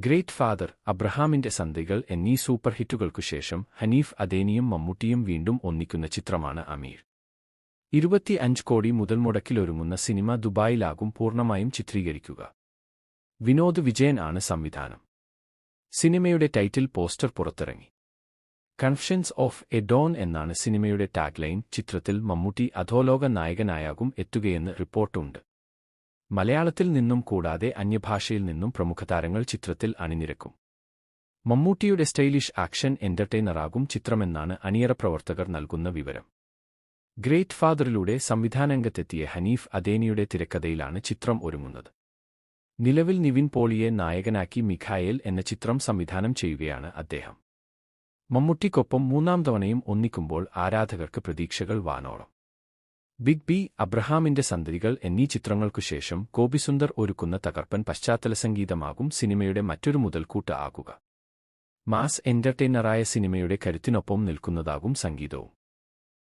Great father അബ്രഹാമിന്റെ സന്ധികൾ എന്നീ super ഹിറ്റുകൾക്കു ശേഷം ഹനീഫ് അദേനിയും മമ്മൂട്ടിയും വീണ്ടും ഒന്നിക്കുന്ന ചിത്രമാണ് അമീർ. ഇരുപത്തി അഞ്ച് കോടി മുതൽ മുടക്കിലൊരുങ്ങുന്ന സിനിമ ദുബായിലാകും പൂർണമായും ചിത്രീകരിക്കുക. വിനോദ് വിജയൻ ആണ് സംവിധാനം. സിനിമയുടെ ടൈറ്റിൽ പോസ്റ്റർ പുറത്തിറങ്ങി. കൺഫഷൻസ് ഓഫ് എ ഡോൺ എന്നാണ് സിനിമയുടെ ടാഗ്ലൈൻ ചിത്രത്തിൽ മമ്മൂട്ടി അധോലോക നായകനായാകും എത്തുകയെന്ന് റിപ്പോർട്ടുണ്ട്. മലയാളത്തിൽ നിന്നും കൂടാതെ അന്യഭാഷയിൽ നിന്നും പ്രമുഖ താരങ്ങൾ ചിത്രത്തിൽ അണിനിരക്കും. മമ്മൂട്ടിയുടെ സ്റ്റൈലിഷ് ആക്ഷൻ എന്റർടൈനറാകും ചിത്രമെന്നാണ് അണിയറ പ്രവർത്തകർ നൽകുന്ന വിവരം. ഗ്രേറ്റ് ഫാദറിലൂടെ സംവിധാനരംഗത്തെത്തിയ ഹനീഫ് അദേനിയുടെ തിരക്കഥയിലാണ് ചിത്രം ഒരുങ്ങുന്നത്. നിലവിൽ നിവിൻ പോളിയെ നായകനാക്കി മിഖായേൽ എന്ന ചിത്രം സംവിധാനം ചെയ്യുകയാണ് അദ്ദേഹം. മമ്മൂട്ടിക്കൊപ്പം മൂന്നാം തവണയും ഒന്നിക്കുമ്പോൾ ആരാധകർക്ക് പ്രതീക്ഷകൾ വാനോളം. ബിഗ് ബി അബ്രഹാമിന്റെ സന്തതികൾ എന്നീ ചിത്രങ്ങൾക്കുശേഷം ഗോപിസുന്ദർ ഒരുക്കുന്ന തകർപ്പൻ പശ്ചാത്തല സംഗീതമാകും സിനിമയുടെ മറ്റൊരു മുതൽക്കൂട്ട് ആകുക. മാസ് എന്റർടൈനറായ സിനിമയുടെ കരുത്തിനൊപ്പം നിൽക്കുന്നതാകും സംഗീതവും.